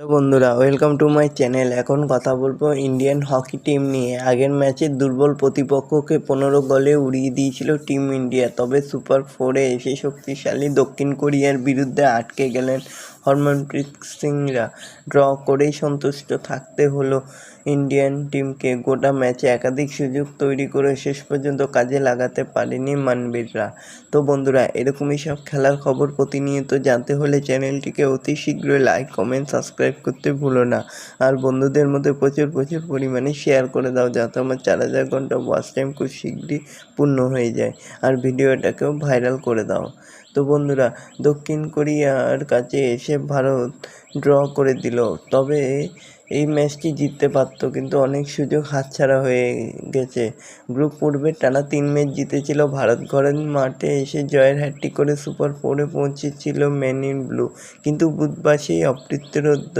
বন্ধুরা welcome to my channel এখন কথা বলব ইন্ডিয়ান হকি টিম নিয়ে। আগের ম্যাচে দুর্বল প্রতিপক্ষকে পনেরো গলে উড়িয়ে দিয়েছিল টিম ইন্ডিয়া তবে সুপার ফোরে এসে শক্তিশালী দক্ষিণ কোরিয়ার বিরুদ্ধে আটকে গেলেন হরমনপ্রীত সিংরা ড্র করেই সন্তুষ্ট থাকতে হলো। ইন্ডিয়ান টিমকে গোটা ম্যাচে একাধিক সুযোগ তৈরি করে শেষ পর্যন্ত কাজে লাগাতে পারেনি মানবীররা। তো বন্ধুরা, এরকমই সব খেলার খবর প্রতিনিয়ত জানতে হলে চ্যানেলটিকে অতি শীঘ্রই লাইক, কমেন্ট, সাবস্ক্রাইব করতে ভুলো না। আর বন্ধুদের মধ্যে প্রচুর প্রচুর পরিমাণে শেয়ার করে দাও যাতে আমার চার হাজার ঘণ্টা ওয়াচ টাইম খুব শীঘ্রই পূর্ণ হয়ে যায়। আর ভিডিওটাকেও ভাইরাল করে দাও। তো বন্ধুরা, দক্ষিণ কোরিয়ার কাছে এসে ভারত ড্র করে দিল। তবে এই ম্যাচটি জিততে পারত, কিন্তু অনেক সুযোগ হাতছাড়া হয়ে গেছে। গ্রুপ পূর্বে টানা তিন ম্যাচ জিতেছিল ভারত। ঘরের মাঠে এসে জয়ের হ্যাটটি করে সুপার ফোরে পৌঁছেছিল ম্যান ইন ব্লু কিন্তু বুধবার সেই অপ্রতিরোধ্য